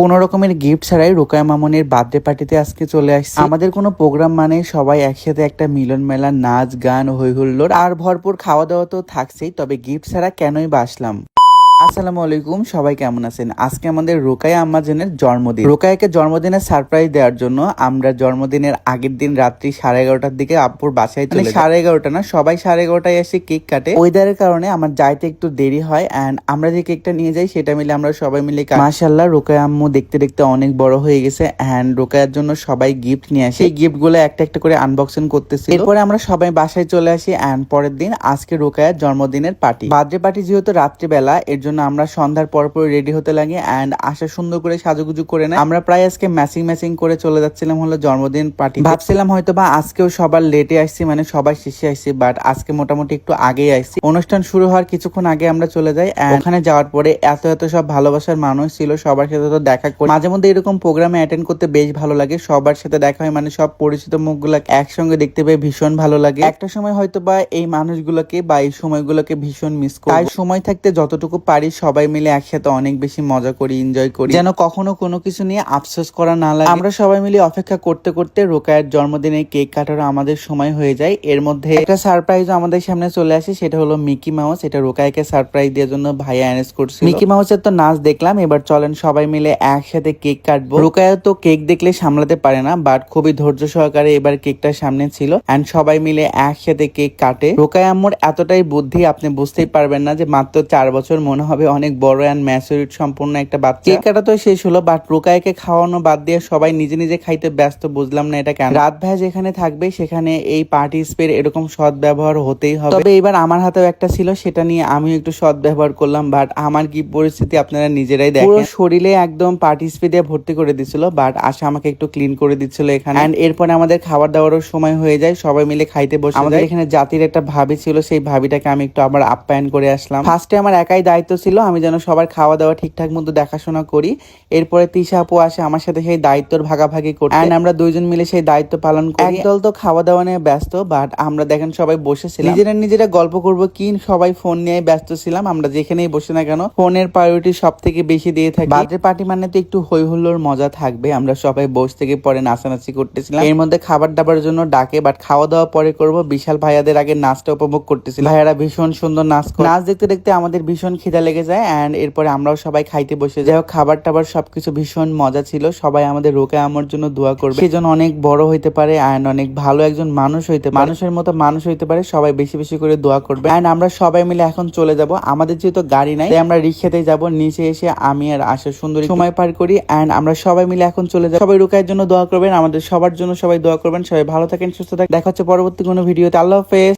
কোনো রকমের গিফট ছাড়াই রোকায় মামনের বার্থডে পার্টিতে আজকে চলে আসছে। আমাদের কোনো প্রোগ্রাম মানে সবাই একসাথে একটা মিলন মেলা, নাচ, গান হই হুল্লোড় আর ভরপুর খাওয়া দাওয়া তো থাকছেই, তবে গিফট ছাড়া কেনই বাসলাম আসসালামু আলাইকুম সবাই কেমন আছেন? আজকে আমাদের রোকায়া আম্মাজানের জন্মদিন। রোকায়াকে জন্মদিনের সারপ্রাইজ দেওয়ার জন্য আমরা জন্মদিনের আগের দিন রাত্রি সাড়ে এগারোটার দিকে আব্বুর বাসায় চলে সাড়ে এগারোটা না সবাই সাড়ে এগারোটায় এসে কেক কাটে। ওয়েদারের কারণে আমার যাইতে একটু দেরি হয় এন্ড আমরা যে কেকটা নিয়ে যাই সেটা মিলে আমরা সবাই মিলে মাশাল্লাহ রোকায়া আম্মু দেখতে দেখতে অনেক বড় হয়ে গেছে এন্ড রোকায়ার জন্য সবাই গিফট নিয়ে আসে। এই গিফটগুলো একটা একটা করে আনবক্সিং করতেছি এরপরে আমরা সবাই বাসায় চলে আসি এন্ড পরের দিন আজকে রোকায়ার জন্মদিনের পার্টি বার্থডে পার্টি যেহেতু রাত্রিবেলা এর জন্য আমরা সন্ধ্যার পর পর রেডি হতে লাগে এন্ড আসা সুন্দর করে সাজুগুজু করে না আমরা প্রায় আজকে ম্যাচিং ম্যাচিং করে চলে যাচ্ছিলাম হলো জন্মদিন পার্টি ভাবছিলাম হয়তো বা আজকেও সবার লেটে আসছি মানে সবাই শেষে আসছি বাট আজকে মোটামুটি একটু আগেই আসছি। অনুষ্ঠান শুরু হওয়ার কিছুক্ষণ আগে আমরা চলে যাই ওখানে যাওয়ার পরে এত এত সব ভালোবাসার মানুষ ছিল, সবার সাথে তো দেখা করি। মাঝে মধ্যে এরকম প্রোগ্রামে অ্যাটেন্ড করতে বেশ ভালো লাগে, সবার সাথে দেখা হয় মানে সব পরিচিত মুখগুলো একসঙ্গে দেখতে পেয়ে ভীষণ ভালো লাগে। একটা সময় হয়তো বা এই মানুষগুলোকে বা এই সময়গুলোকে ভীষণ মিস করি। তাই সময় থাকতে যতটুকু পারি সবাই মিলে একসাথে অনেক বেশি মজা করি এনজয় করি। যেন কখনো কোনো কিছু নিয়ে আফসোস করা না লাগে। আমরা সবাই মিলে অপেক্ষা করতে করতে রোকায়ের জন্মদিনে কেক কাটারও আমাদের সময় হয়ে যায়। এর মধ্যে একটা সারপ্রাইজও আমাদের সামনে চলে আসে সেটা হলো মিকি মাউস। এটা রোকায়কে সারপ্রাইজ দেওয়ার জন্য ভাইয়া অ্যারেঞ্জ করছে মিকি মাউসের তো নাচ দেখলাম এবার চলেন সবাই মিলে একসাথে কেক কাটবো। রোকায়া তো কেক দেখলে সামলাতে পারে না বাট খুবই ধৈর্য সহকারে এবার কেকটা সামনে ছিল। এন্ড সবাই মিলে একসাথে কেক কাটে। রোকায়া আম্মুর এতটাই বুদ্ধি আপনি বুঝতেই পারবেন না যে মাত্র চার বছর মনে হবে অনেক বড় অ্যান্ড ম্যাচুরিট সম্পূর্ণ একটা বাচ্চা। কেক কাটা তো শেষ হলো বাট রোকায়াকে খাওয়ানো বাদ দিয়ে সবাই নিজে নিজে খাইতে ব্যস্ত বুঝলাম না এটা কেন। রাত ভাই যেখানে থাকবে সেখানে এই পার্টি স্পের এরকম সৎ ব্যবহার হতেই হবে। তবে এবার আমার হাতেও একটা ছিল সেটা নিয়ে আমিও একটু সৎ ব্যবহার করলাম বাট আমার কি পরিস্থিতি আপনারা নিজেরাই দেখেন। পুরো শরীরে একদম পার্টি স্পে দিয়ে ভর্তি করে দিছিল বাট আশা আমাকে একটু ক্লিন করে দিচ্ছিল এখানে। এন্ড এরপরে আমাদের খাবার দাবারও সময় হয়ে যায় সবাই মিলে খাইতে বসে আমাদের এখানে জাতির একটা ভাবি ছিল সেই ভাবিটাকে আমি একটু আবার আপ্যায়ন করে আসলাম। ফার্স্টে আমার একাই দায়িত্ব ছিল আমি যেন সবার খাওয়া দাওয়া ঠিকঠাক মতো দেখাশোনা করি। এরপরে তিশা আপু আসে আমার সাথে সেই দায়িত্বর ভাগাভাগি করতে। এন্ড আমরা দুইজন মিলে সেই দায়িত্ব পালন করি। একদল তো খাওয়া দাওয়া নিয়ে ব্যস্ত বাট আমরা দেখেন সবাই বসেছিলাম। নিজেরা নিজেরা গল্প করব কি সবাই ফোন নিয়ে ব্যস্ত ছিলাম। আমরা যেখানেই বসে না কেন ফোনের প্রায়োরিটি সব থেকে বেশি দিয়ে থাকি। বার্থডে পার্টি মানে তো একটু হই হুল্লোর মজা থাকবে। আমরা সবাই বসে থেকে পরে নাচানাচি করতেছিলাম। এর মধ্যে খাবার দাবার জন্য ডাকে বাট খাওয়া দাওয়া পরে করব। বিশাল ভাইয়াদের আগে নাচটা উপভোগ করতেছিল ভাইয়ারা ভীষণ সুন্দর নাচ করে নাচ দেখতে দেখতে আমাদের ভীষণ খিদা লেগে যায় এন্ড এরপরে আমরাও সবাই খাইতে বসে যাই। হোক, খাবার টাবার সবকিছু ভীষণ মজা ছিল। সবাই আমাদের রোকে আমার জন্য দোয়া করবে। সেজন অনেক বড় হইতে পারে এন্ড অনেক ভালো একজন মানুষ হইতে মানুষের মতো মানুষ হইতে পারে সবাই বেশি বেশি করে দোয়া করবে। অ্যান্ড আমরা সবাই মিলে এখন চলে যাব। আমাদের যেহেতু গাড়ি নাই আমরা রিক্সাতে যাব। নিচে এসে আমি আর আশা সুন্দরী সময় পার করি এন্ড আমরা সবাই মিলে এখন চলে যাব। সবাই রোকায়ের জন্য দোয়া করবেন আমাদের সবার জন্য সবাই দোয়া করবেন। সবাই ভালো থাকেন সুস্থ থাকেন। দেখা হচ্ছে পরবর্তী কোনো ভিডিওতে। আল্লাহ হাফেজ।